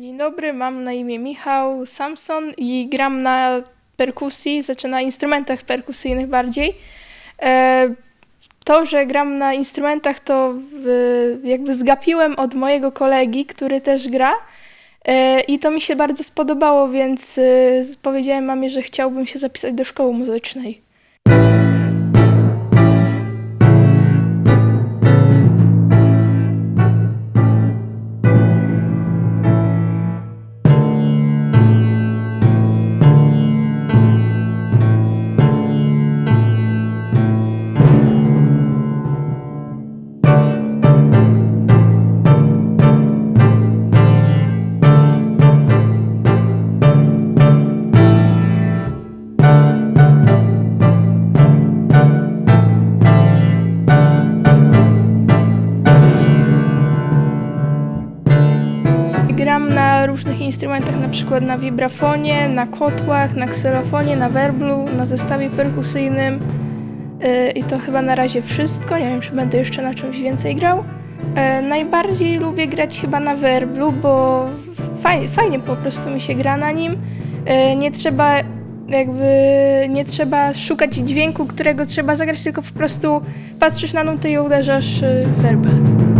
Dzień dobry, mam na imię Michał Samson i gram na perkusji, znaczy na instrumentach perkusyjnych bardziej. E, To, że gram na instrumentach, to jakby zgapiłem od mojego kolegi, który też gra. E, I to mi się bardzo spodobało, więc e, powiedziałem mamie, że chciałbym się zapisać do szkoły muzycznej. Gram na różnych instrumentach, na przykład na vibrafonie, na kotłach, na ksylofonie, na werblu, na zestawie perkusyjnym. Yy, I to chyba na razie wszystko. Nie wiem, czy będę jeszcze na czymś więcej grał. E, Najbardziej lubię grać chyba na werblu, bo fajnie, fajnie po prostu mi się gra na nim. E, Nie trzeba jakby nie trzeba szukać dźwięku, którego trzeba zagrać, tylko po prostu patrzysz na nutę i uderzasz werbel.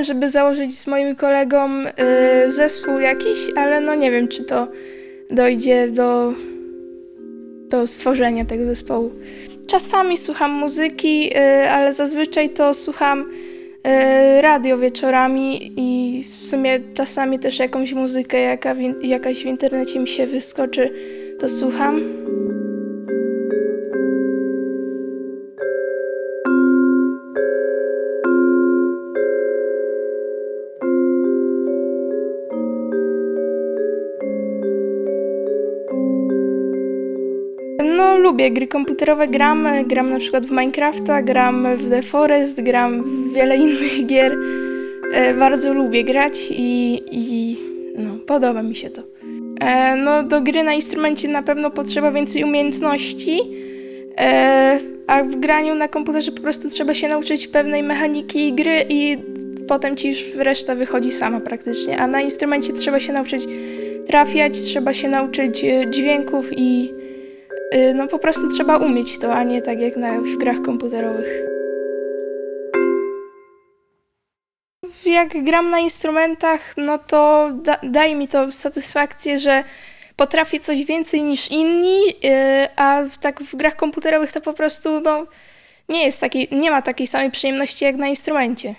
Myślałem, żeby założyć z moim kolegą y, zespół jakiś, ale no nie wiem, czy to dojdzie do, do stworzenia tego zespołu. Czasami słucham muzyki, y, ale zazwyczaj to słucham y, radio wieczorami i w sumie czasami też jakąś muzykę, jaka w, jakaś w internecie mi się wyskoczy, to słucham. Lubię gry komputerowe, gram, gram na przykład w Minecrafta, gram w The Forest, gram w wiele innych gier. E, bardzo lubię grać i, i no, podoba mi się to. E, no, do gry na instrumencie na pewno potrzeba więcej umiejętności, e, a w graniu na komputerze po prostu trzeba się nauczyć pewnej mechaniki gry i potem ci już reszta wychodzi sama praktycznie, a na instrumencie trzeba się nauczyć trafiać, trzeba się nauczyć dźwięków i No po prostu trzeba umieć to, a nie tak jak na, w grach komputerowych. Jak gram na instrumentach, no to da, daje mi to satysfakcję, że potrafię coś więcej niż inni, y, a tak w grach komputerowych to po prostu no, nie jest takiej, nie ma takiej samej przyjemności jak na instrumencie.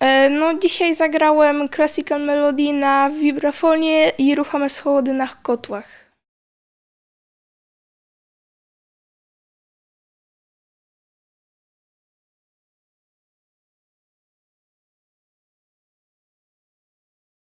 E, No dzisiaj zagrałem Classical Melody na vibrafonie i ruchome schody na kotłach.